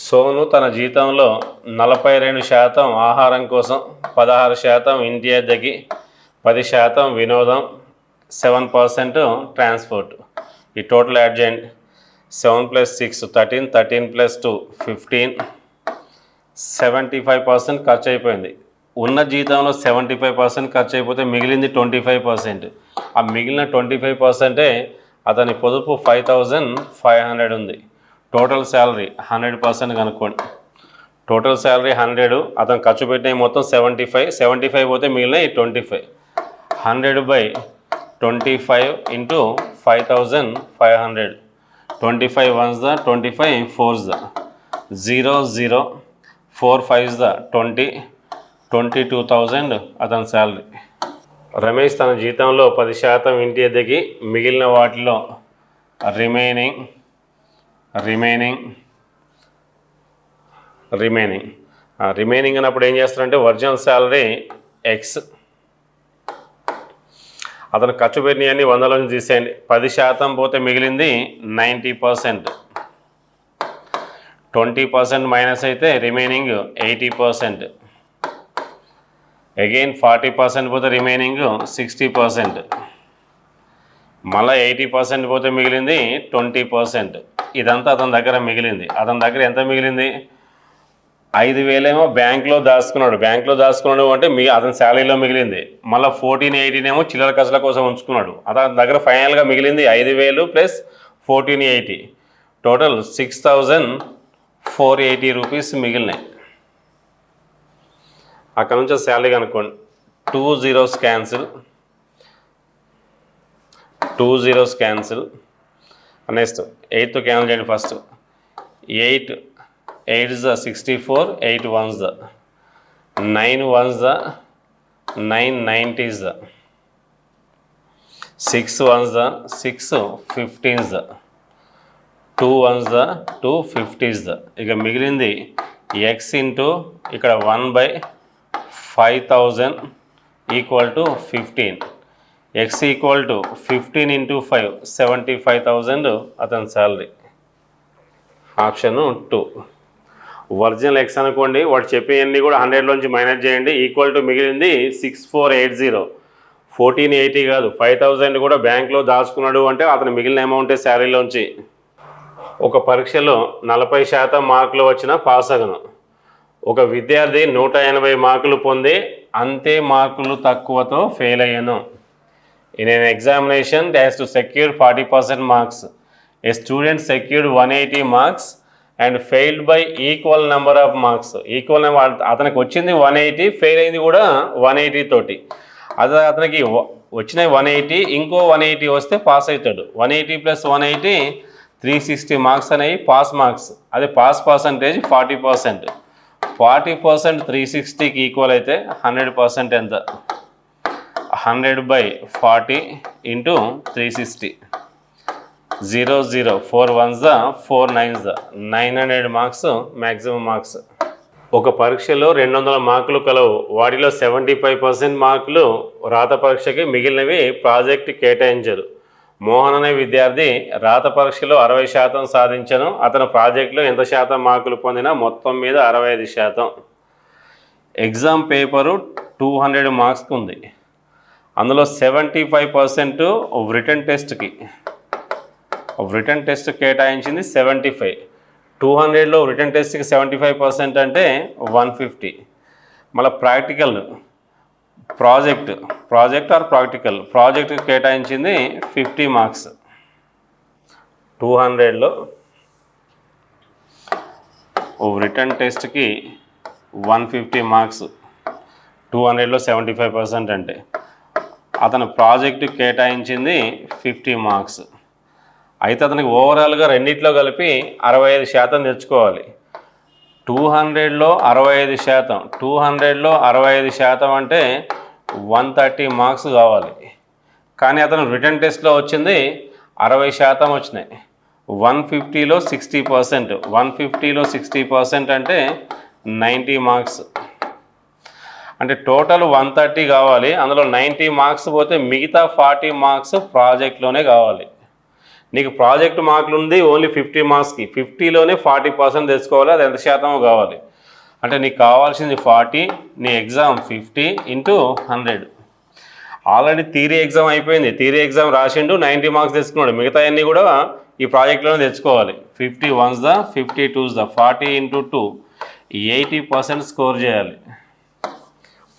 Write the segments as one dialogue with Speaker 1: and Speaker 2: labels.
Speaker 1: సోను తన జీతంలో నలభై రెండు శాతం ఆహారం కోసం పదహారు శాతం ఇంటి అద్దెకి పది శాతం వినోదం సెవెన్ పర్సెంట్ ట్రాన్స్పోర్ట్. ఈ total అడ్జెంట్ seven plus six thirteen thirteen plus two fifteen. Seventy five percent ఖర్చు అయిపోయింది. ఉన్న జీతంలో సెవెంటీ ఫైవ్ పర్సెంట్ ఖర్చు అయిపోతే మిగిలింది ట్వంటీ ఫైవ్ పర్సెంట్. ఆ మిగిలిన ట్వంటీ ఫైవ్ పర్సెంటే అతని పొదుపు ఫైవ్ థౌజండ్ ఫైవ్ హండ్రెడ్ ఉంది. టోటల్ శాలరీ హండ్రెడ్ పర్సెంట్ కనుక్కోండి. టోటల్ శాలరీ హండ్రెడ్ అతను ఖర్చు పెట్టినవి మొత్తం సెవెంటీ ఫైవ్ సెవెంటీ ఫైవ్ పోతే మిగిలినవి twenty five hundred by twenty five into five thousand five hundred twenty five ones the twenty five fours the zero zero four fives the twenty twenty two thousand అతని salary Ramesh తన జీతంలో పది శాతం ఇంటి అద్దెకి మిగిలిన వాటిలో రిమైనింగ్ రిమైనింగ్ రిమైనింగ్ రిమైనింగ్ అన్నప్పుడు ఏం చేస్తారంటే ఒరిజినల్ శాలరీ ఎక్స్ అతను ఖర్చు పెట్టినవన్నీ వందల నుంచి తీసేయండి. పది శాతం పోతే మిగిలింది ninety percent. Twenty percent minus అయితే remaining eighty percent. Again forty percent పోతే రిమైనింగ్ సిక్స్టీ పర్సెంట్. మళ్ళీ ఎయిటీ పర్సెంట్ పోతే మిగిలింది ట్వంటీ పర్సెంట్. ఇదంతా అతని దగ్గర మిగిలింది. అతని దగ్గర ఎంత మిగిలింది? ఐదు వేలేమో బ్యాంక్లో దాచుకున్నాడు. బ్యాంక్లో దాచుకున్నాడు అంటే మీ అతని శాలరీలో మిగిలింది. మళ్ళీ ఫోర్టీన్ ఎయిటీన్ ఏమో చిల్లర ఖర్చుల కోసం ఉంచుకున్నాడు. అతని దగ్గర ఫైనల్గా మిగిలింది ఐదు వేలు plus fourteen eighty. Total six thousand four eighty rupees మిగిలినాయి. అక్కడ నుంచి శాలరీ కనుక్కోండి. Two zeros cancel two zeros cancel. Next eighth cancel చేయండి first eight eight the sixty four eight ones the nine ones the nine nineties the six ones the six fifteens the two ones the two fifties the ఇక మిగిలింది X into ఇక్కడ one by five thousand equal to fifteen X equal to fifteen into five seventy five thousand అతని salary option two original X అనుకోండి వాడు చెప్పేవన్నీ కూడా హండ్రెడ్లోంచి minus చేయండి ఈక్వల్ టు మిగిలింది six four eight zero fourteen eighty కాదు ఫైవ్ థౌజండ్ కూడా బ్యాంక్లో దాచుకున్నాడు అంటే అతను మిగిలిన అమౌంటే శాలరీలోంచి ఒక పరీక్షలో నలభై శాతం మార్కులు వచ్చినా పాస్ అగను. ఒక విద్యార్థి నూట ఎనభై మార్కులు పొంది అంతే మార్కులు తక్కువతో ఫెయిల్ అయ్యాను. In an examination they has to secure 40% marks. A student secured 180 marks and failed by equal number of marks equal number అతనికి వచ్చింది వన్ ఎయిటీ ఫెయిల్ అయింది కూడా వన్ ఎయిటీ తోటి. అది అతనికి వచ్చిన వన్ ఎయిటీ ఇంకో వన్ ఎయిటీ వస్తే పాస్ అవుతాడు one eighty plus one eighty three sixty marks అనేవి పాస్ మార్క్స్ అదే pass percentage forty percent forty percent three సిక్స్టీకి equal అయితే హండ్రెడ్ పర్సెంట్ ఎంత? Hundred by forty into three sixty. Zero zero four ones the four nines the nine hundred marks maximum marks. ఒక పరీక్షలో రెండు వందల మార్కులు కలవు. వాటిలో సెవెంటీ ఫైవ్ పర్సెంట్ మార్కులు రాత పరీక్షకి మిగిలినవి ప్రాజెక్ట్ కేటాయించరు. మోహన్ అనే విద్యార్థి రాత పరీక్షలో అరవై శాతం సాధించను. అతను ప్రాజెక్టులో ఎంత శాతం మార్కులు పొందినా మొత్తం మీద అరవై ఐదు శాతం. ఎగ్జామ్ పేపరు టూ హండ్రెడ్ మార్క్స్కి ఉంది. అందులో సెవెంటీ ఫైవ్ పర్సెంట్ రిటర్న్ టెస్ట్కి రిటర్న్ టెస్ట్ కేటాయించింది సెవెంటీ ఫైవ్. టూ హండ్రెడ్లో రిటర్న్ టెస్ట్కి సెవెంటీ ఫైవ్ పర్సెంట్ అంటే వన్ ఫిఫ్టీ మళ్ళీ practical project project or practical? Project కేటాయించింది ఫిఫ్టీ మార్క్స్. టూ హండ్రెడ్లో రిటర్న్ టెస్ట్కి వన్ ఫిఫ్టీ మార్క్స్. టూ హండ్రెడ్లో సెవెంటీ ఫైవ్ పర్సెంట్ అంటే. అతను ప్రాజెక్టు కేటాయించింది ఫిఫ్టీ మార్క్స్. అయితే అతనికి ఓవరాల్గా రెండిట్లో కలిపి అరవై ఐదు శాతం తెచ్చుకోవాలి. టూ హండ్రెడ్లో అరవై ఐదు శాతం. టూ హండ్రెడ్లో అరవై ఐదు శాతం అంటే వన్ థర్టీ మార్క్స్ కావాలి. కానీ అతను రిటర్న్ టెస్ట్లో వచ్చింది అరవై శాతం వచ్చినాయి. వన్ ఫిఫ్టీలో సిక్స్టీ పర్సెంట్. వన్ ఫిఫ్టీలో సిక్స్టీ పర్సెంట్ అంటే నైంటీ మార్క్స్. అంటే టోటల్ వన్ థర్టీ కావాలి. అందులో నైంటీ మార్క్స్ పోతే మిగతా ఫార్టీ మార్క్స్ ప్రాజెక్ట్లోనే కావాలి. నీకు ప్రాజెక్ట్ మార్కులు ఉంది ఓన్లీ ఫిఫ్టీ మార్క్స్కి. ఫిఫ్టీలోనే ఫార్టీ పర్సెంట్ తెచ్చుకోవాలి అది ఎంత శాతం కావాలి. అంటే నీకు కావాల్సింది ఫార్టీ నీ exam fifty into hundred. Already theory exam అయిపోయింది. థీరీ ఎగ్జామ్ రాసిండు నైంటీ మార్క్స్ తెచ్చుకున్నాడు. మిగతా అన్నీ కూడా ఈ ప్రాజెక్ట్లోనే తెచ్చుకోవాలి. Fifty ones the fifty twos the forty into two. Eighty percent score చేయాలి.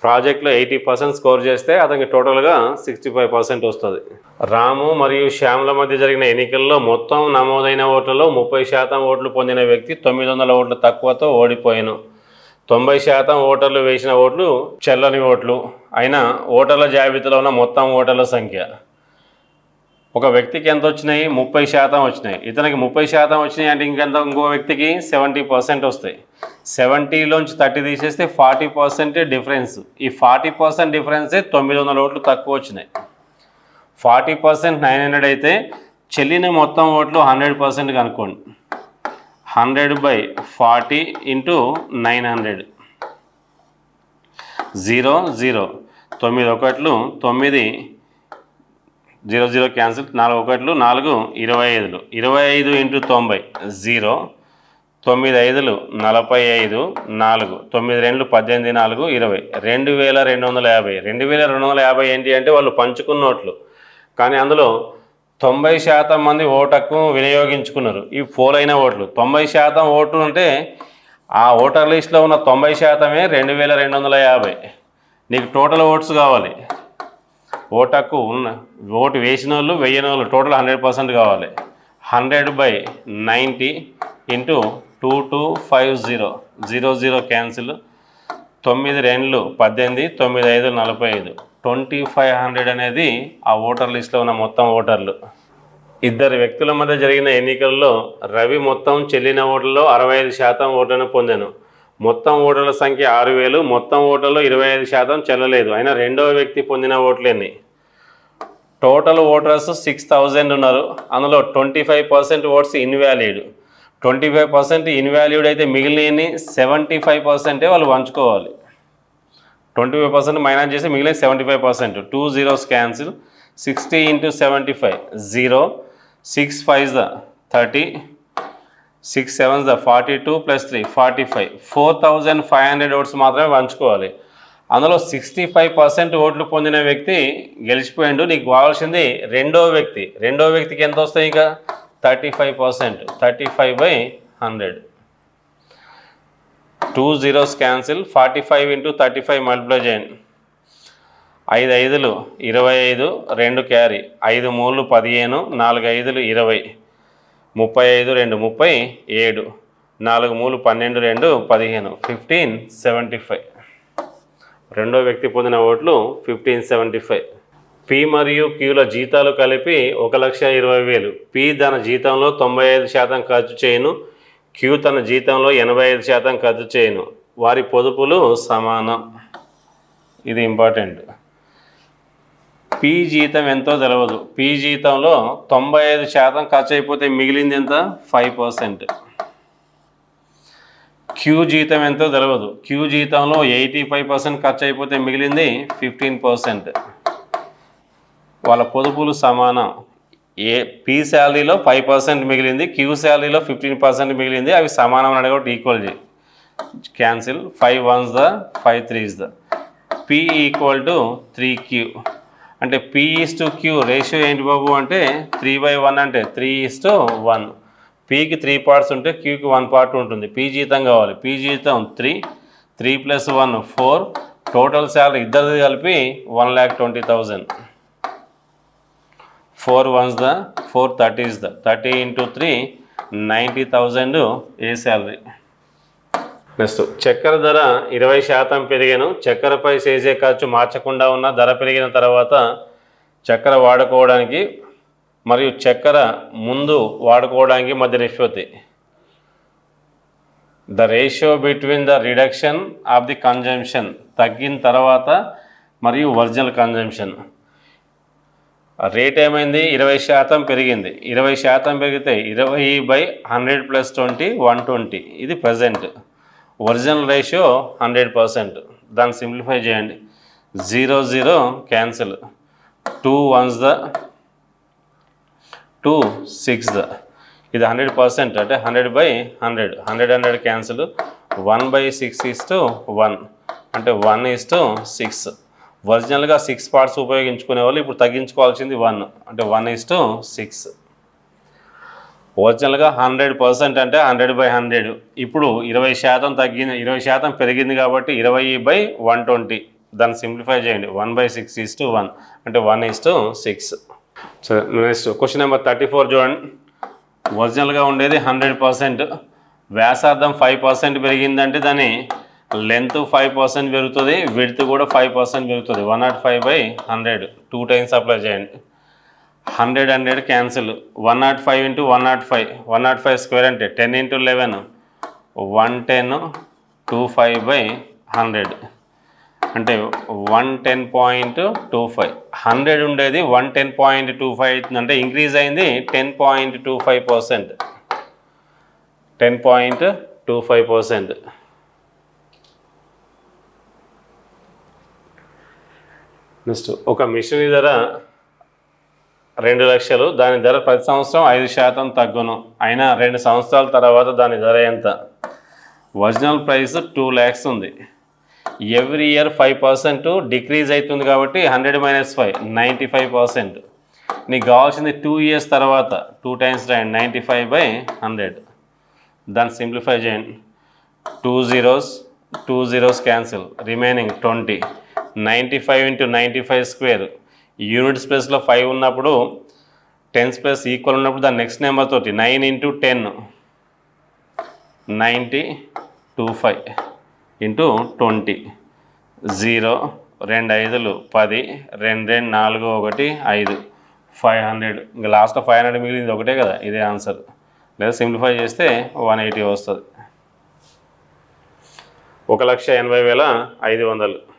Speaker 1: ప్రాజెక్ట్లో ఎయిటీ పర్సెంట్ స్కోర్ చేస్తే అతనికి టోటల్గా సిక్స్టీ ఫైవ్ పర్సెంట్ వస్తుంది. రాము మరియు శ్యామ్ల మధ్య జరిగిన ఎన్నికల్లో మొత్తం నమోదైన ఓట్లలో ముప్పై శాతం ఓట్లు పొందిన వ్యక్తి తొమ్మిది వందల ఓట్లు తక్కువతో ఓడిపోయాను. తొంభై శాతం ఓటర్లు వేసిన ఓట్లు చెల్లని ఓట్లు. అయినా ఓటర్ల జాబితాలో ఉన్న మొత్తం ఓటర్ల సంఖ్య. ఒక వ్యక్తికి ఎంత వచ్చినాయి? ముప్పై శాతం వచ్చినాయి. ఇతనికి ముప్పై శాతం వచ్చినాయి అంటే ఇంకెంత? ఇంకో వ్యక్తికి సెవెంటీ పర్సెంట్ వస్తాయి. సెవెంటీలోంచి థర్టీ తీసేస్తే ఫార్టీ పర్సెంట్ డిఫరెన్స్. ఈ ఫార్టీ పర్సెంట్ డిఫరెన్సే తొమ్మిది వందల ఓట్లు తక్కువ వచ్చినాయి. ఫార్టీ పర్సెంట్ నైన్ హండ్రెడ్ అయితే చెల్లిన మొత్తం ఓట్లు హండ్రెడ్ పర్సెంట్ కనుక్కోండి. Hundred by forty into nine hundred. Zero zero. తొమ్మిది ఒకట్లు తొమ్మిది జీరో జీరో క్యాన్సిల్ నాలుగు ఒకట్లు నాలుగు ఇరవై ఐదులు. ఇరవై ఐదు ఇంటూ తొంభై జీరో. తొమ్మిది ఐదులు నలభై ఐదు నాలుగు తొమ్మిది రెండు పద్దెనిమిది నాలుగు ఇరవై. రెండు వేల రెండు వందల యాభై. రెండు వేల రెండు వందల యాభై ఏంటి అంటే వాళ్ళు పంచుకున్న ఓట్లు కానీ అందులో తొంభై శాతం మంది ఓటకు వినియోగించుకున్నారు. ఈ ఫోల్ అయిన ఓట్లు. తొంభై శాతం ఓట్లు అంటే ఆ ఓటర్ లిస్ట్లో ఉన్న తొంభై శాతమే రెండు వేల రెండు వందల యాభై. నీకు టోటల్ ఓట్స్ కావాలి. ఓటకు ఉన్న ఓటు వేసిన వాళ్ళు వెయ్యని వాళ్ళు టోటల్ హండ్రెడ్ పర్సెంట్ కావాలి. Hundred by ninety into two two five zero zero zero cancel తొమ్మిది రెండ్లు పద్దెనిమిది తొమ్మిది ఐదు నలభై ఐదు. ట్వంటీ ఫైవ్ హండ్రెడ్ అనేది ఆ ఓటర్ లిస్ట్లో ఉన్న మొత్తం ఓటర్లు. ఇద్దరు వ్యక్తుల మధ్య జరిగిన ఎన్నికల్లో రవి మొత్తం చెల్లిన ఓట్లలో అరవై ఐదు శాతం ఓట్లను పొందాను. మొత్తం ఓటర్ల సంఖ్య ఆరు వేలు మొత్తం ఓటర్లో ఇరవై ఐదు శాతం చెల్లలేదు. అయినా రెండవ వ్యక్తి పొందిన ఓట్లేని టోటల్ ఓటర్స్ సిక్స్ థౌజండ్ ఉన్నారు. అందులో twenty five percent votes invalid twenty five percent invalid అయితే మిగిలిన సెవెంటీ ఫైవ్ పర్సెంటే వాళ్ళు పంచుకోవాలి. ట్వంటీ ఫైవ్ పర్సెంట్ మైనస్ చేసి మిగిలిన seventy five percent. Two zeros cancel. Sixty into seventy five zero. Six fives the thirty. Six sevens the forty two plus three forty five. Four thousand five hundred votes మాత్రమే పంచుకోవాలి. అందులో sixty five percent ఓట్లు పొందిన వ్యక్తి గెలిచిపోయిండు. నీకు కావాల్సింది రెండో వ్యక్తి. రెండో వ్యక్తికి ఎంత వస్తాయి ఇంకా? Thirty five percent thirty five by hundred. Two zeros cancel forty five into thirty five multiply చేయండి. ఐదు ఐదులు ఇరవై ఐదు రెండు క్యారీ. ఐదు మూడు పదిహేను నాలుగు ఐదులు ఇరవై. ముప్పై ఐదు రెండు ముప్పై ఏడు. నాలుగు మూడు పన్నెండు రెండు పదిహేను. Fifteen seventy five. రెండో వ్యక్తి పొందిన ఓట్లు ఫిఫ్టీన్ సెవెంటీ ఫైవ్. పి మరియు క్యూల జీతాలు కలిపి ఒక లక్ష ఇరవై వేలు. పి తన జీతంలో తొంభై ఐదు శాతం ఖర్చు చేయను. క్యూ తన జీతంలో ఎనభై ఐదు శాతం ఖర్చు చేయను. వారి పొదుపులు సమానం. ఇది ఇంపార్టెంట్. పి జీతం ఎంతో తెలవదు. పి జీతంలో తొంభై ఐదు శాతం ఖర్చు అయిపోతే మిగిలింది ఎంత? Five percent. క్యూ జీతం ఎంతో తెలవదు. క్యూ జీతంలో ఎయిటీ ఫైవ్ పర్సెంట్ ఖర్చు అయిపోతే మిగిలింది ఫిఫ్టీన్ పర్సెంట్. వాళ్ళ పొదుపులు సమానం. ఏ పీ శాలరీలో ఫైవ్ పర్సెంట్ మిగిలింది క్యూ శాలరీలో ఫిఫ్టీన్ పర్సెంట్ మిగిలింది అవి సమానం అని కాబట్టి ఈక్వల్ చేయి. Cancel five ones the five threes the P equal to three Q అంటే P is to Q ratio ఏంటి బాబు అంటే త్రీ బై వన్ అంటే త్రీ ఈస్ టు వన్ పీకి త్రీ పార్ట్స్ ఉంటే క్యూకి వన్ పార్ట్ ఉంటుంది. పీ జీతం కావాలి. పీ జీతం three three plus one four total salary ఇద్దరిది కలిపి one lakh twenty thousand four ones the four thirties the. Thirty into three ninety thousand A salary. Next చక్కెర ధర ఇరవై శాతం పెరిగాను. చక్కెరపై చేసే ఖర్చు మార్చకుండా ఉన్న ధర పెరిగిన తర్వాత చక్కెర వాడుకోవడానికి మరియు చక్కెర ముందు వాడుకోవడానికి మధ్య నిష్పత్తి. The ratio between the reduction of the consumption తగ్గిన తర్వాత మరియు ఒరిజినల్ కన్జంప్షన్. రేట్ ఏమైంది? ఇరవై శాతం పెరిగింది. ఇరవై శాతం పెరిగితే ఇరవై by hundred plus twenty one twenty. ఇది present original ratio hundred percent. దాన్ని సింప్లిఫై చేయండి. Zero zero cancel two ones the two six the. ఇది హండ్రెడ్ పర్సెంట్. అంటే hundred by hundred. Hundred hundred cancel one by six is to one. అంటే one is to six. ఒరిజినల్గా six parts ఉపయోగించుకునే వాళ్ళు ఇప్పుడు తగ్గించుకోవాల్సింది వన్ అంటే వన్ ఈస్ టు సిక్స్ ఒరిజినల్గా హండ్రెడ్ పర్సెంట్ అంటే హండ్రెడ్ బై హండ్రెడ్ ఇప్పుడు ఇరవై శాతం తగ్గింది ఇరవై శాతం పెరిగింది కాబట్టి ఇరవై బై వన్ ట్వంటీ దాన్ని సింప్లిఫై చేయండి. One by six is to one అంటే వన్ ఈస్ టు సిక్స్ సరే next question number thirty four చూడండి. ఒరిజినల్గా ఉండేది హండ్రెడ్ పర్సెంట్ వ్యాసార్థం ఫైవ్ పర్సెంట్ పెరిగిందంటే దాన్ని లెంత్ ఫైవ్ పర్సెంట్ పెరుగుతుంది విడ్త్ కూడా ఫైవ్ పర్సెంట్ పెరుగుతుంది. One nought five by hundred two times apply చేయండి. Hundred hundred cancel one nought five into one nought five one nought five square అంటే ten into eleven one ten two five by hundred అంటే one ten point two five hundred ఉండేది one ten point two five అవుతుందంటే increase అయింది ten point two five percent ten point two five percent next ఒక machinery ధర రెండు లక్షలు దాని ధర ప్రతి సంవత్సరం ఐదు శాతం తగ్గును. అయినా రెండు సంవత్సరాల తర్వాత దాని ధర ఎంత? ఒరిజినల్ ప్రైస్ టూ ల్యాక్స్ ఉంది. Every year five percent decrease అవుతుంది కాబట్టి hundred minus five ninety five percent. నీకు కావాల్సింది టూ ఇయర్స్ తర్వాత టూ టైమ్స్ రాయండి నైంటీ ఫైవ్ బై హండ్రెడ్. దాన్ని సింప్లిఫై చేయండి. Two zeros two zeros cancel remaining twenty. Ninety five into ninety five square. Unit స్పేస్లో five ఉన్నప్పుడు టెన్ స్పేస్ ఈక్వల్ ఉన్నప్పుడు దాని నెక్స్ట్ నెంబర్ తోటి nine into ten. Ninety two five into twenty. Zero రెండు ఐదులు పది రెండు రెండు నాలుగు ఒకటి ఐదు. Five hundred. ఇంకా లాస్ట్ ఫైవ్ హండ్రెడ్ మిగిలింది ఒకటే కదా ఇదే ఆన్సర్. లేదా సింప్లిఫై చేస్తే వన్ ఎయిటీ వస్తుంది. ఒక లక్ష ఎనభై వేల ఐదు వందలు.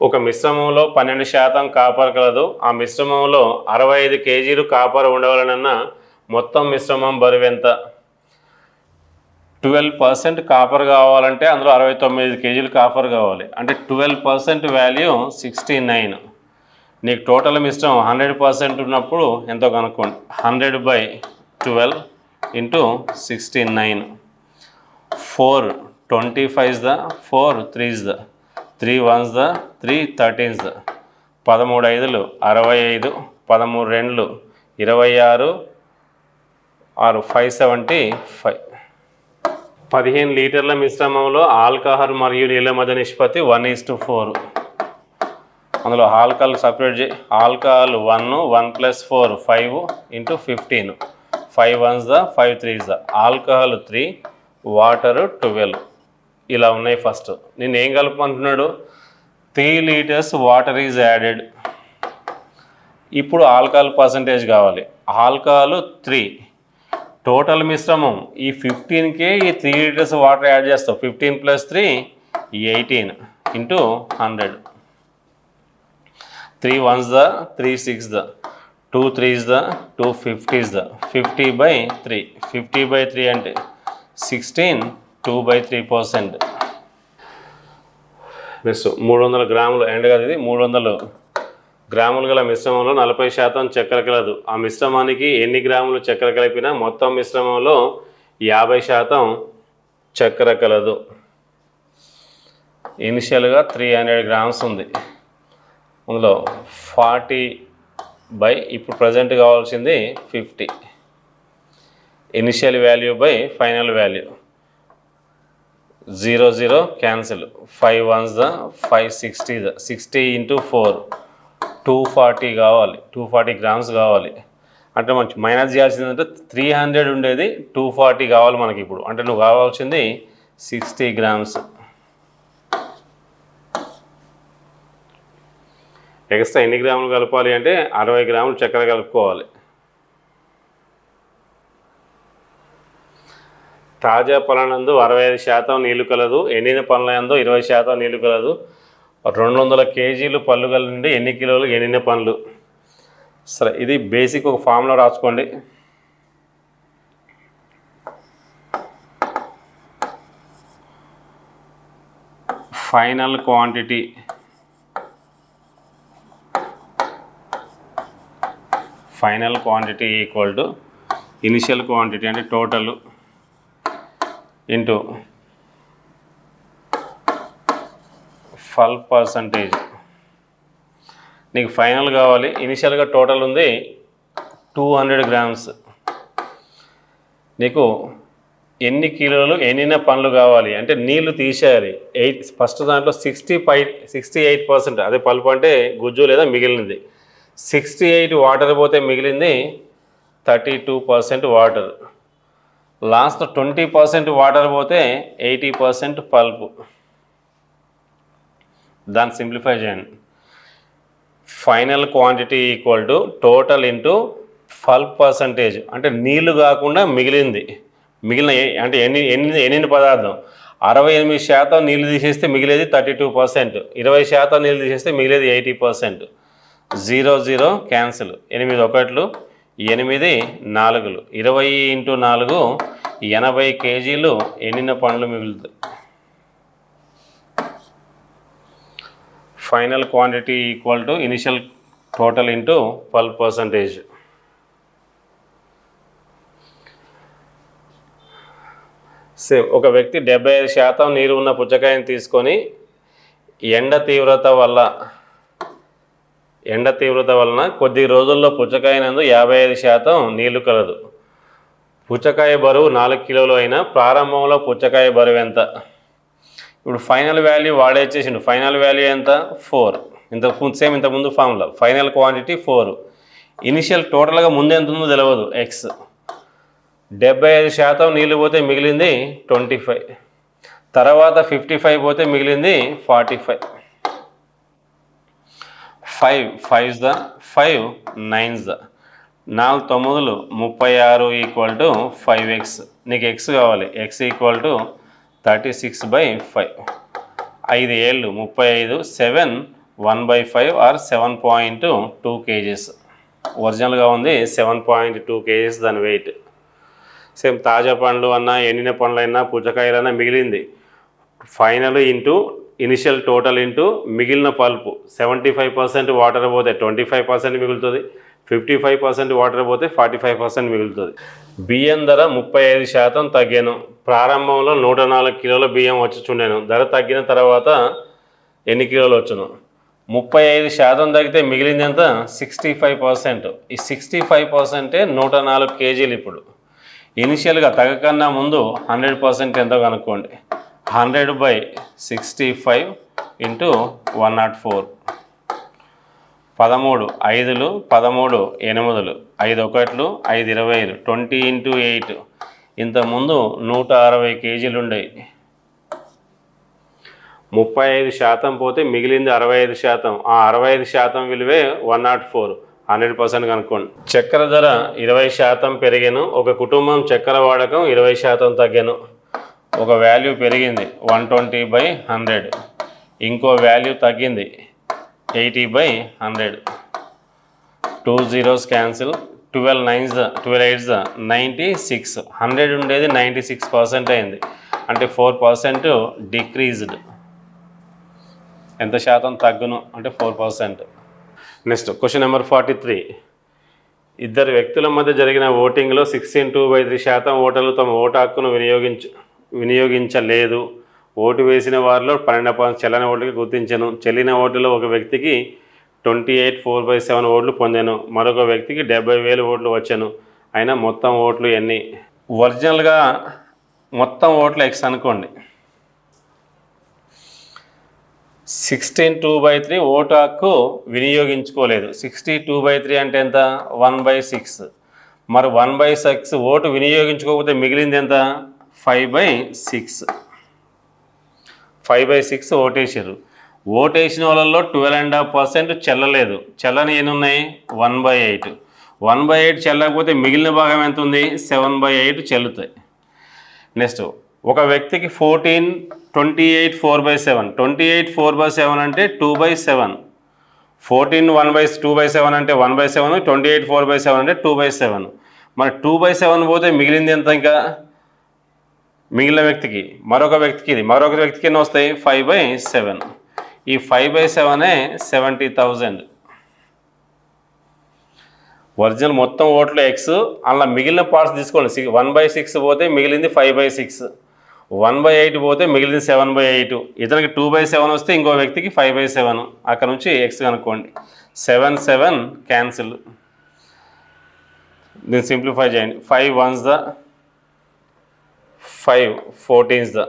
Speaker 1: ఒక మిశ్రమంలో పన్నెండు శాతం కాపర్ కలదు. ఆ మిశ్రమంలో అరవై ఐదు కేజీలు కాపర్ ఉండవలనన్న మొత్తం మిశ్రమం బరువు ఎంత? ట్వెల్వ్ పర్సెంట్ కాపర్ కావాలంటే అందులో అరవై తొమ్మిది కేజీలు కాపర్ కావాలి. అంటే twelve percent value sixty nine. నీకు టోటల్ మిశ్రమం హండ్రెడ్ పర్సెంట్ ఉన్నప్పుడు ఎంతో కనుక్కోండి? Hundred by twelve into sixty nine. Four twenty five the four threes the. Three ones the three thirteens the. పదమూడు ఐదులు అరవై ఐదు పదమూడు రెండ్లు ఇరవై ఆరు ఆరు ఫైవ్ సెవెంటీ ఫైవ్. పదిహేను లీటర్ల మిశ్రమంలో ఆల్కహాల్ మరియు నీళ్ళ మధ్య నిష్పత్తి వన్ ఈస్ టు ఫోర్. అందులో ఆల్కహాల్ సపరేట్ చే alcohol one one plus four five into fifteen. Five ones the five threes the. Alcohol three water twelve. ఇలా ఉన్నాయి ఫస్ట్ నేను ఏం కలుపుకుంటున్నాడు? Three litres water is added ఇప్పుడు ఆల్కహాల్ పర్సంటేజ్ కావాలి. Alcohol three total మిశ్రమం. ఈ ఫిఫ్టీన్కే ఈ త్రీ లీటర్స్ వాటర్ యాడ్ చేస్తావు fifteen plus three eighteen into hundred three ones the three six the two threes the two fifties the fifty by three fifty by three అంటే sixteen two by three percent miss మూడు వందల గ్రాములు end కదా ఇది మూడు వందలు. గ్రాములు గల మిశ్రమంలో నలభై శాతం చక్కెర కలదు. ఆ మిశ్రమానికి ఎన్ని గ్రాములు చక్కెర కలిపినా మొత్తం మిశ్రమంలో యాభై శాతం చక్కెర కలదు. ఇనిషియల్గా త్రీ హండ్రెడ్ గ్రామ్స్ ఉంది. అందులో ఫార్టీ బై ఇప్పుడు ప్రజెంట్ కావాల్సింది fifty. Initial value by final value. Zero zero cancel. Five ones the five sixty the sixty into four. Two forty కావాలి టూ ఫార్టీ గ్రామ్స్ కావాలి. అంటే మంచి మైనస్ చేయాల్సింది అంటే త్రీ హండ్రెడ్ ఉండేది టూ ఫార్టీ కావాలి మనకి ఇప్పుడు. అంటే నువ్వు కావాల్సింది సిక్స్టీ గ్రామ్స్. ఎక్స్ట్రా ఎన్ని గ్రాములు కలపాలి అంటే అరవై గ్రాములు చక్కెర కలుపుకోవాలి. తాజా పళ్ళనందు అరవై ఐదు శాతం నీళ్ళు కలదు ఎండిన పనులందు ఇరవై శాతం నీళ్ళు కలదు. రెండు వందల కేజీలు పళ్ళు కలిండి ఎన్ని కిలోలు ఎండిన పండ్లు? సరే ఇది బేసిక్ ఒక ఫామ్లో రాసుకోండి. Final quantity final quantity equal to initial quantity అంటే టోటల్ ఇంటూ ఫల్ పర్సంటేజ్. నీకు ఫైనల్ కావాలి. ఇనిషియల్గా టోటల్ ఉంది టూ హండ్రెడ్ గ్రామ్స్. నీకు ఎన్ని కిలోలు ఎన్నిన పండ్లు కావాలి? అంటే నీళ్ళు తీసేయాలి. ఎయిట్ ఫస్ట్ దాంట్లో sixty five sixty eight percent. అదే పల్పు అంటే గుజ్జు లేదా మిగిలినది సిక్స్టీ ఎయిట్ వాటర్ పోతే మిగిలింది thirty two percent water. Last twenty percent water పోతే ఎయిటీ పర్సెంట్ పల్పు. దాన్ని సింప్లిఫై చేయండి. Final quantity equal to total into pulp percentage. అంటే నీళ్ళు కాకుండా మిగిలింది. మిగిలిన అంటే ఎన్ని ఎన్ని ఎన్ని పదార్థం? అరవై ఎనిమిది శాతం నీళ్ళు తీసేస్తే మిగిలేది థర్టీ టూ పర్సెంట్. ఇరవై శాతం నీళ్ళు తీసేస్తే మిగిలేది eighty percent. Zero zero cancel. ఎనిమిది ఒకట్లు ఎనిమిది నాలుగులు. ఇరవై ఇంటూ నాలుగు ఎనభై కేజీలు ఎన్నిన పండ్లు మిగులుతాయి final quantity equal to initial total into pulp percentage. Same ఒక వ్యక్తి డెబ్బై ఐదు శాతం నీరు ఉన్న పుచ్చకాయని తీసుకొని ఎండ తీవ్రత వల్ల ఎండ తీవ్రత వలన కొద్ది రోజుల్లో పుచ్చకాయ నందు యాభై ఐదు శాతం నీళ్ళు కలదు. పుచ్చకాయ బరువు నాలుగు కిలోలు అయినా ప్రారంభంలో పుచ్చకాయ బరువు ఎంత? ఇప్పుడు ఫైనల్ వాల్యూ వాడేసేసిండు ఫైనల్ వాల్యూ ఎంత? ఫోర్. ఇంత సేమ్ ఇంత ముందు ఫామ్లో ఫైనల్ క్వాంటిటీ ఫోర్. ఇనిషియల్ టోటల్గా ముందు ఎంత ఉందో తెలియదు ఎక్స్ డెబ్బై ఐదు శాతం నీళ్ళు పోతే మిగిలింది ట్వంటీ ఫైవ్. తర్వాత ఫిఫ్టీ ఫైవ్ పోతే మిగిలింది forty five. Five fives the five nines the. నాలుగు తొమ్మిదిలు ముప్పై ఆరు ఈక్వల్ టు ఫైవ్ ఎక్స్. నీకు ఎక్స్ కావాలి. X equal to thirty six by five. ఐదు ఏళ్ళు ముప్పై ఐదు seven one by five or seven point two kgs. ఒరిజినల్గా ఉంది సెవెన్ పాయింట్ టూ కేజీస్ దాని వెయిట్. సేమ్ తాజా పండ్లు అన్నా ఎండిన పండ్లు అయినా పుచ్చకాయలన్నా మిగిలింది. Final into initial total into మిగిలిన pulp seventy five percent water పోతే ట్వంటీ ఫైవ్ పర్సెంట్ మిగులుతుంది ఫిఫ్టీ ఫైవ్ పర్సెంట్ వాటర్ పోతే ఫార్టీ ఫైవ్ పర్సెంట్ మిగులుతుంది. బియ్యం ధర ముప్పై ఐదు శాతం తగ్గాను. ప్రారంభంలో నూట నాలుగు కిలోల బియ్యం వచ్చుచుండాను. ధర తగ్గిన తర్వాత ఎన్ని కిలోలు వచ్చును? ముప్పై ఐదు శాతం తగ్గితే మిగిలింది ఎంత? Sixty five percent. ఈ సిక్స్టీ ఫైవ్ పర్సెంటే నూట నాలుగు కేజీలు ఇప్పుడు. ఇనిషియల్గా తగ్గకన్నా ముందు హండ్రెడ్ పర్సెంట్ ఎంతో కనుక్కోండి. Hundred by sixty five into one nought four. పదమూడు ఐదులు పదమూడు ఎనిమిదిలు ఐదు ఒకట్లు ఐదు ఇరవైలు ట్వంటీ ఇంటూ ఎయిట్. ఇంతకుముందు నూట అరవై కేజీలు ఉండేవి ముప్పై ఐదు శాతం పోతే మిగిలింది అరవై ఐదు శాతం. ఆ అరవై ఐదు శాతం విలువే one nought four. Hundred percent కనుక్కోండి. చక్కెర ధర ఇరవై శాతం పెరిగాను. ఒక కుటుంబం చక్కెర వాడకం ఇరవై శాతం తగ్గాను. ఒక వాల్యూ పెరిగింది. వన్ ట్వంటీ బై హండ్రెడ్ ఇంకో వాల్యూ తగ్గింది. Eighty by hundred two zeros cancel twelve nines twelve eights ninety six hundred ఉండేది నైంటీ సిక్స్ పర్సెంట్ అయింది. అంటే ఫోర్ పర్సెంట్ డిక్రీజ్డ్ ఎంత శాతం తగ్గును? అంటే four percent next question number forty three ఇద్దరు వ్యక్తుల మధ్య జరిగిన ఓటింగ్లో సిక్స్టీన్ టూ బై త్రీ శాతం ఓటర్లు తమ ఓటు హక్కును వినియోగించు వినియోగించలేదు. ఓటు వేసిన వారిలో పన్నెండు పాయింట్ చెల్లని ఓట్లకి గుర్తించాను. చెల్లిన ఓటులో ఒక వ్యక్తికి twenty eight four by seven ఓట్లు పొందాను. మరొక వ్యక్తికి డెబ్బై వేలు ఓట్లు వచ్చాను. అయినా మొత్తం ఓట్లు ఎన్ని? ఒరిజినల్గా మొత్తం ఓట్లు ఎక్స్ అనుకోండి. సిక్స్టీన్ టూ బై త్రీ ఓటు హక్కు వినియోగించుకోలేదు. సిక్స్టీ టూ బై త్రీ అంటే ఎంత? One by six. మరి వన్ బై సిక్స్ ఓటు వినియోగించుకోకపోతే మిగిలింది ఎంత? Five by six. Five by six ఓటేసారు ఓటేసిన వాళ్ళల్లో ట్వెల్వ్ అండ్ హాఫ్ పర్సెంట్ చెల్లలేదు. చెల్లని ఎన్ని ఉన్నాయి? One by eight. One by eight చెల్లకపోతే మిగిలిన భాగం ఎంత ఉంది సెవెన్ బై ఎయిట్ చెల్లుతాయి. నెక్స్ట్ ఒక వ్యక్తికి fourteen twenty eight four by seven. Twenty eight four by seven అంటే two by seven. Fourteen one by two by seven అంటే one by seven. Twenty eight four by seven అంటే two by seven. మరి two by seven పోతే మిగిలింది ఎంత ఇంకా? మిగిలిన వ్యక్తికి మరొక వ్యక్తికి ఇది మరొక వ్యక్తికి ఎన్ని వస్తాయి? ఫైవ్ బై సెవెన్ ఈ ఫైవ్ బై సెవెనే సెవెంటీ థౌజండ్ ఒరిజినల్ మొత్తం ఓట్లు ఎక్స్ అలా మిగిలిన పార్ట్స్ తీసుకోండి. సిక్స్ వన్ బై సిక్స్ పోతే మిగిలింది five by six one by eight పోతే మిగిలింది సెవెన్ బై ఎయిట్ ఇతనికి టూ బై సెవెన్ వస్తే ఇంకో వ్యక్తికి ఫైవ్ బై సెవెన్ అక్కడ నుంచి ఎక్స్ కనుక్కోండి. సెవెన్ సెవెన్ క్యాన్సిల్ దీన్ని సింప్లిఫై చేయండి. Five ones the five fourteens the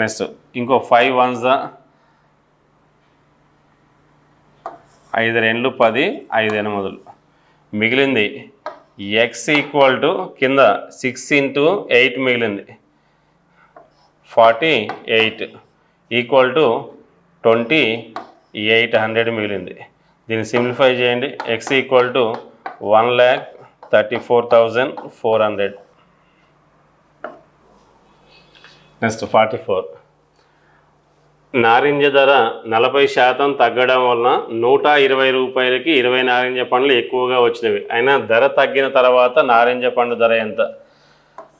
Speaker 1: next ఇంకో ఫైవ్ వన్స్. ద ఐదు రెండు పది ఐదు ఎనిమిదిలు. మిగిలింది ఎక్స్ ఈక్వల్ టు కింద సిక్స్ ఇంటూ ఎయిట్ మిగిలింది. Forty eight equal to twenty eight hundred మిగిలింది. దీన్ని సింప్లిఫై చేయండి. X equal to one lakh thirty four thousand four hundred. Next forty four. నారింజ ధర నలభై శాతం తగ్గడం వలన నూట ఇరవై రూపాయలకి ఇరవై నారింజ పండ్లు ఎక్కువగా వచ్చినవి. అయినా ధర తగ్గిన తర్వాత నారింజ పండు ధర ఎంత?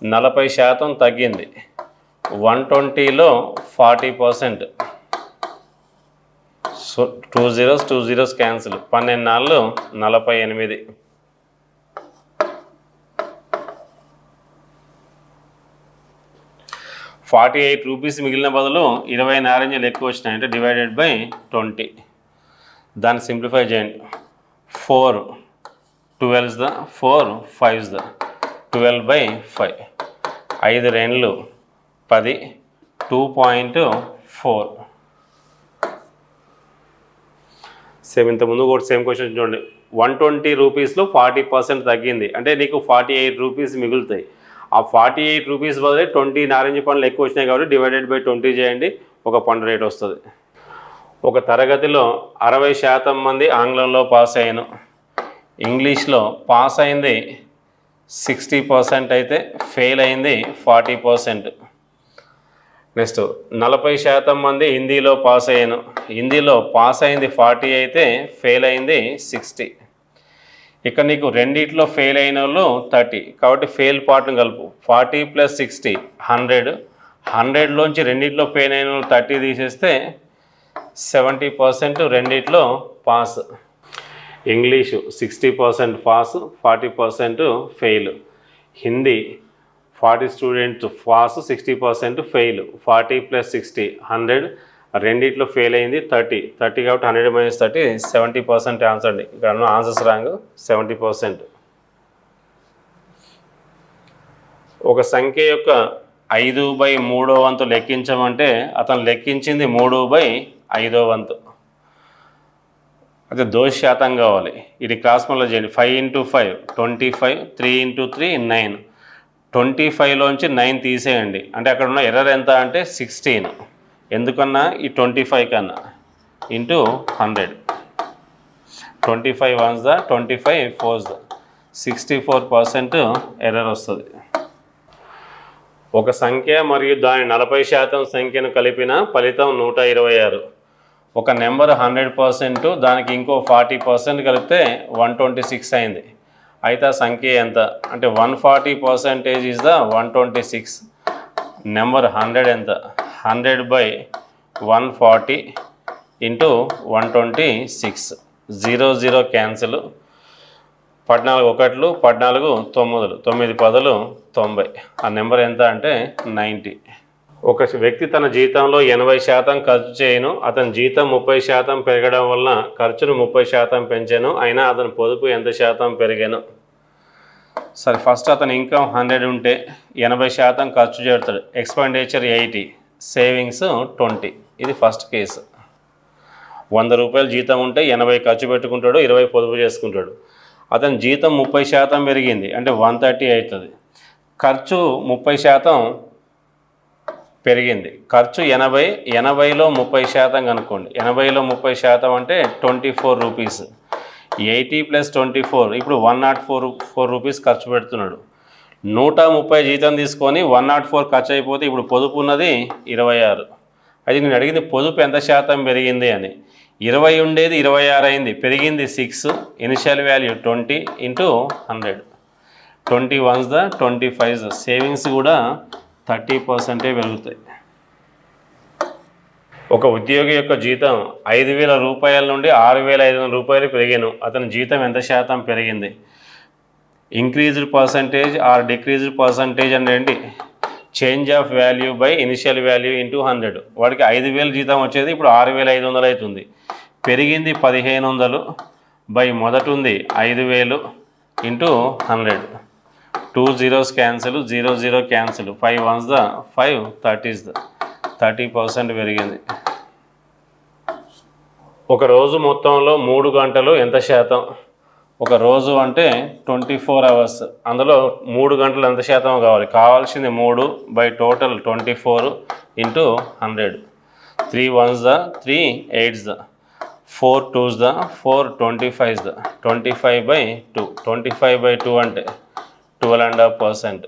Speaker 1: నలభై శాతం తగ్గింది. వన్ ట్వంటీలో forty percent. So two zeros two zeros cancel. పన్నెండు నాళ్ళు నలభై ఎనిమిది. ఫార్టీ ఎయిట్ రూపీస్ మిగిలిన బదులు ఇరవై నారింజలు ఎక్కువ వచ్చినాయి అంటే డివైడెడ్ బై ట్వంటీ. దాన్ని సింప్లిఫై చేయండి. Four twelves the four fives the twelve by five. ఐదు రెండ్లు పది టూ పాయింట్ ఫోర్. సేమ్ ఇంత ముందు కూడా సేమ్ క్వశ్చన్ చూడండి. వన్ ట్వంటీ రూపీస్లో ఫార్టీ పర్సెంట్ తగ్గింది. అంటే నీకు ఫార్టీ ఎయిట్ రూపీస్ మిగులుతాయి. ఆ ఫార్టీ ఎయిట్ రూపీస్ బదులే ట్వంటీ నారింజ పండ్లు ఎక్కువ వచ్చినాయి కాబట్టి డివైడెడ్ బై ట్వంటీ చేయండి ఒక పండు రేట్ వస్తుంది. ఒక తరగతిలో అరవై శాతం మంది ఆంగ్లంలో పాస్ అయ్యాను. ఇంగ్లీష్లో పాస్ అయింది సిక్స్టీ పర్సెంట్ అయితే ఫెయిల్ అయింది ఫార్టీ పర్సెంట్ నెక్స్ట్ నలభై శాతం మంది హిందీలో పాస్ అయ్యాను. హిందీలో పాస్ అయింది ఫార్టీ అయితే ఫెయిల్ అయింది సిక్స్టీ ఇక్కడ నీకు రెండిట్లో ఫెయిల్ అయిన వాళ్ళు థర్టీ కాబట్టి ఫెయిల్ పార్ట్ని కలుపు. ఫార్టీ ప్లస్ సిక్స్టీ హండ్రెడ్ హండ్రెడ్లోంచి రెండిట్లో ఫెయిల్ అయిన వాళ్ళు థర్టీ తీసేస్తే సెవెంటీ పర్సెంట్ రెండిట్లో pass English sixty percent pass forty percent fail Hindi forty students pass sixty percent fail forty plus sixty hundred రెండిట్లో ఫెయిల్ అయింది థర్టీ. థర్టీ కాబట్టి hundred minus thirty seventy percent answer అండి. ఇక్కడ answers wrong seventy percent ఒక సంఖ్య యొక్క ఐదు by మూడో వంతు లెక్కించమంటే అతను లెక్కించింది మూడు బై ఐదో వంతు. అయితే దోష శాతం కావాలి. ఇది క్లాస్ చేయండి. Five into five twenty five three into three nine twenty ఫైవ్లోంచి nine తీసేయండి. అంటే అక్కడ ఉన్న ఎర్రర్ ఎంత అంటే సిక్స్టీన్ ఎందుకన్నా ఈ ట్వంటీ ఫైవ్ కన్నా? Into hundred. Twenty five ones the twenty five fours the sixty four percent error వస్తుంది. ఒక సంఖ్య మరియు దాని నలభై శాతం సంఖ్యను కలిపిన ఫలితం నూట ఇరవై ఆరు. ఒక నెంబర్ హండ్రెడ్ పర్సెంట్ దానికి ఇంకో ఫార్టీ పర్సెంట్ కలిపితే వన్ ట్వంటీ సిక్స్ అయింది. అయితే ఆ సంఖ్య ఎంత? అంటే one forty percentage is the one twenty six. Number hundred ఎంత? Hundred by one forty into one twenty six. Zero zero cancel. పద్నాలుగు ఒకట్లు పద్నాలుగు తొమ్మిదిలు. తొమ్మిది పదులు తొంభై. ఆ నెంబర్ ఎంత అంటే నైంటీ. ఒక వ్యక్తి తన జీతంలో ఎనభై శాతం ఖర్చు చేయను అతని జీతం ముప్పై శాతం పెరగడం వలన ఖర్చును ముప్పై శాతం పెంచాను అయినా అతని పొదుపు ఎంత శాతం పెరిగాను? సరే ఫస్ట్ అతని ఇన్కమ్ హండ్రెడ్ ఉంటే ఎనభై శాతం ఖర్చు చేస్తాడు. Expenditure eighty. Savings twenty. ఇది ఫస్ట్ కేసు. వంద రూపాయలు జీతం ఉంటే ఎనభై ఖర్చు పెట్టుకుంటాడు ఇరవై పొదుపు చేసుకుంటాడు. అతని జీతం ముప్పై శాతం పెరిగింది అంటే వన్ థర్టీ అవుతుంది. ఖర్చు ముప్పై శాతం పెరిగింది. ఖర్చు ఎనభై ఎనభైలో ముప్పై శాతం కనుక్కోండి. ఎనభైలో ముప్పై శాతం అంటే twenty four rupees. Eighty plus twenty four ఇప్పుడు one nought four four rupees ఖర్చు పెడుతున్నాడు. నూట ముప్పై జీతం తీసుకొని వన్ నాట్ ఫోర్ ఖర్చు అయిపోతే ఇప్పుడు పొదుపు ఉన్నది ఇరవై ఆరు. అది నేను అడిగింది పొదుపు ఎంత శాతం పెరిగింది అని. ఇరవై ఉండేది ఇరవై ఆరు అయింది. పెరిగింది six initial value twenty into hundred twenty ones the twenty five savings కూడా థర్టీ పర్సెంటే పెరుగుతాయి. ఒక ఉద్యోగి యొక్క జీతం ఐదు వేల రూపాయల నుండి ఆరు వేల ఐదు వందల రూపాయలు పెరిగాను. అతని జీతం ఎంత శాతం పెరిగింది? Increased percentage or decreased percentage అనేది change of value by initial value into hundred వాడికి ఐదు వేలు జీతం వచ్చేది ఇప్పుడు ఆరు వేల ఐదు వందలు అవుతుంది. పెరిగింది పదిహేను వందలు. బై మొదటి ఉంది ఐదు వేలు into hundred two zeros cancel zero zero cancel five ones the five thirties the thirty percent పెరిగింది. ఒక రోజు మొత్తంలో మూడు గంటలు ఎంత శాతం? ఒక రోజు అంటే ట్వంటీ ఫోర్ అవర్స్. అందులో మూడు గంటలు ఎంత శాతం కావాలి? కావాల్సింది మూడు by total twenty four into hundred. Three ones the three eights the four twos the four twenty fives the twenty five by two. Twenty five by two అంటే ట్వెల్వ్ అండ్ హాఫ్ పర్సెంట్.